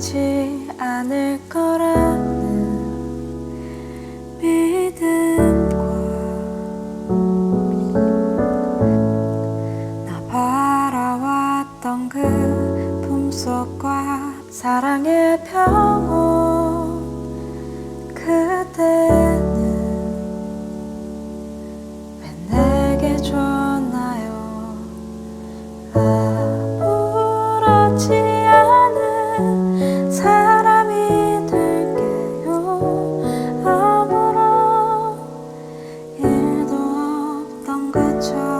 변하지 않을 거라는 믿음과 나 바라왔던 그 품속과 사랑의 평온 것처럼.